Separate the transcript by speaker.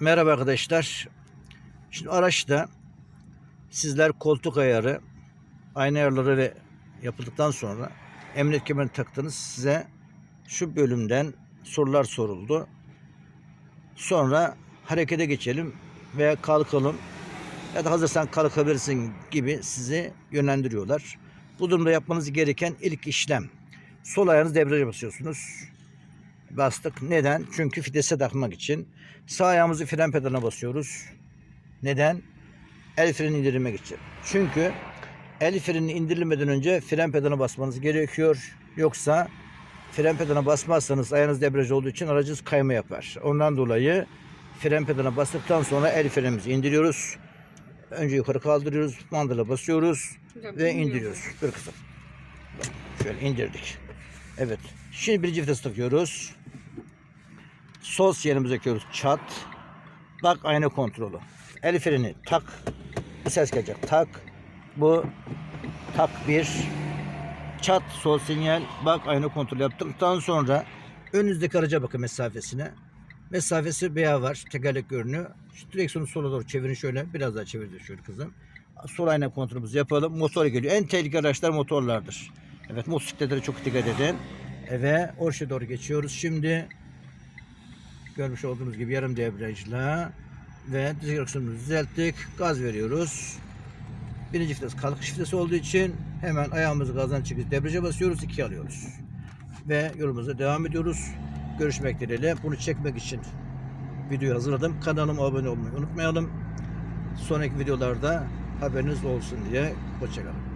Speaker 1: Merhaba arkadaşlar. Şimdi araçta sizler koltuk ayarı, ayna ayarları ve yapıldıktan sonra emniyet kemerini taktınız. Size şu bölümden sorular soruldu. Sonra harekete geçelim veya kalkalım ya da hazırsan kalkabilirsin gibi sizi yönlendiriyorlar. Bu durumda yapmanız gereken ilk işlem sol ayağınızı debriyaja basıyorsunuz. Bastık. Neden? Çünkü fitese takmak için. Sağ ayağımızı fren pedalına basıyoruz. Neden? El freni indirmek için. Çünkü el freni indirilmeden önce fren pedalına basmanız gerekiyor. Yoksa fren pedalına basmazsanız ayağınız debriyaj olduğu için aracınız kayma yapar. Ondan dolayı fren pedalına bastıktan sonra el frenimizi indiriyoruz. Önce yukarı kaldırıyoruz. Mandala basıyoruz
Speaker 2: Hocam,
Speaker 1: ve indiriyoruz. Dur kızım. Şöyle indirdik. Evet. Şimdi birinci vitesi takıyoruz. Sol sinyalimizi takıyoruz. Çat. Bak ayna kontrolü. El freni tak. Bu ses gelecek. Tak. Bu tak bir. Çat sol sinyal. Bak ayna kontrolü yaptıktan sonra önünüzdeki araca bakın mesafesine. Mesafesi veya var. Tekerlek görünüyor. Şu direksiyonu sola doğru çevirin şöyle. Biraz daha çevirdim şöyle kızım. Sol ayna kontrolümüzü yapalım. Motor geliyor. En tehlikeli araçlar motorlardır. Evet motosikletlere çok dikkat edin. Ve Orş'a doğru geçiyoruz. Şimdi görmüş olduğunuz gibi yarım debriyajla ve direksiyonumuzu düzelttik. Gaz veriyoruz. Birinci vites kalkış vitesi olduğu için hemen ayağımızı gazdan çıkıp debriyaja basıyoruz. iki alıyoruz. Ve yolumuza devam ediyoruz. Görüşmek dileğiyle. Bunu çekmek için videoyu hazırladım. Kanalıma abone olmayı unutmayalım. Sonraki videolarda haberiniz olsun diye hoşçakalın.